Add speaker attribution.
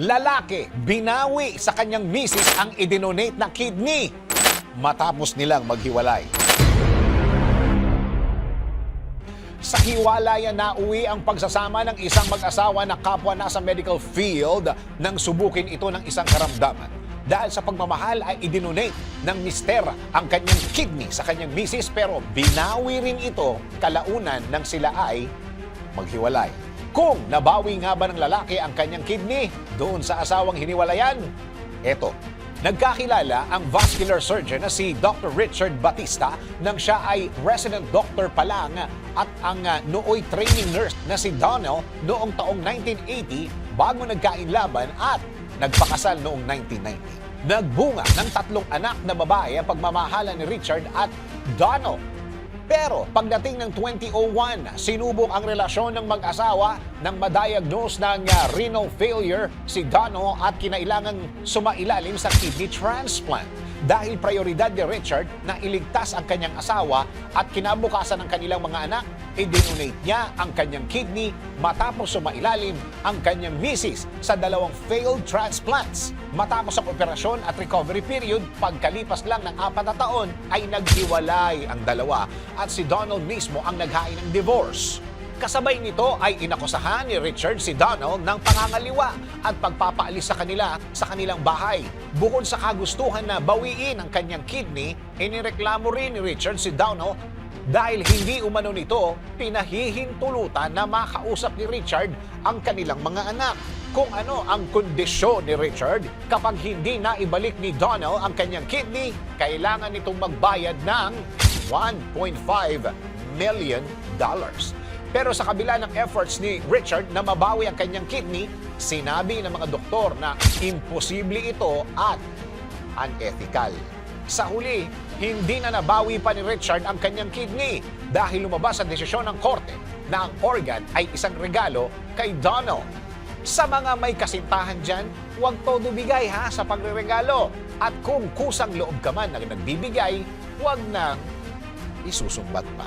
Speaker 1: Lalaki, binawi sa kanyang misis ang idinonate na kidney matapos nilang maghiwalay. Sa hiwalayan na uwi ang pagsasama ng isang mag-asawa na kapwa nasa medical field nang subukin ito ng isang karamdaman. Dahil sa pagmamahal ay idinonate ng mister ang kanyang kidney sa kanyang misis pero binawi rin ito kalaunan nang sila ay maghiwalay. Kung nabawi nga ba ng lalaki ang kanyang kidney doon sa asawang hiniwalayan? Eto, nagkakilala ang vascular surgeon na si Dr. Richard Batista nang siya ay resident doctor pa lang at ang uh, nooy training nurse na si Donald noong taong 1980 bago nagkainlaban at nagpakasal noong 1990. Nagbunga ng tatlong anak na babae ang pagmamahala ni Richard at Donald pero pagdating ng 2001, sinubok ang relasyon ng mag-asawa nang madiagnose ng uh, renal failure si Dono at kinailangang sumailalim sa kidney transplant. Dahil prioridad ni Richard na iligtas ang kanyang asawa at kinabukasan ng kanilang mga anak, idinonate niya ang kanyang kidney matapos sumailalim ang kanyang misis sa dalawang failed transplants. Matapos ang operasyon at recovery period, pagkalipas lang ng apat na taon ay naghiwalay ang dalawa at si Donald mismo ang naghain ng divorce. Kasabay nito ay inakusahan ni Richard si Donald ng pangangaliwa at pagpapaalis sa kanila sa kanilang bahay. Bukod sa kagustuhan na bawiin ang kanyang kidney, inireklamo rin ni Richard si Donald dahil hindi umano nito pinahihintulutan na makausap ni Richard ang kanilang mga anak. Kung ano ang kondisyon ni Richard kapag hindi na ibalik ni Donald ang kanyang kidney, kailangan nitong magbayad ng 1.5 million dollars. Pero sa kabila ng efforts ni Richard na mabawi ang kanyang kidney, sinabi ng mga doktor na imposible ito at unethical. Sa huli, hindi na nabawi pa ni Richard ang kanyang kidney dahil lumabas ang desisyon ng korte na ang organ ay isang regalo kay Donald. Sa mga may kasintahan dyan, huwag todo bigay ha sa pagreregalo. At kung kusang loob ka man na nagbibigay, huwag na isusumbat pa.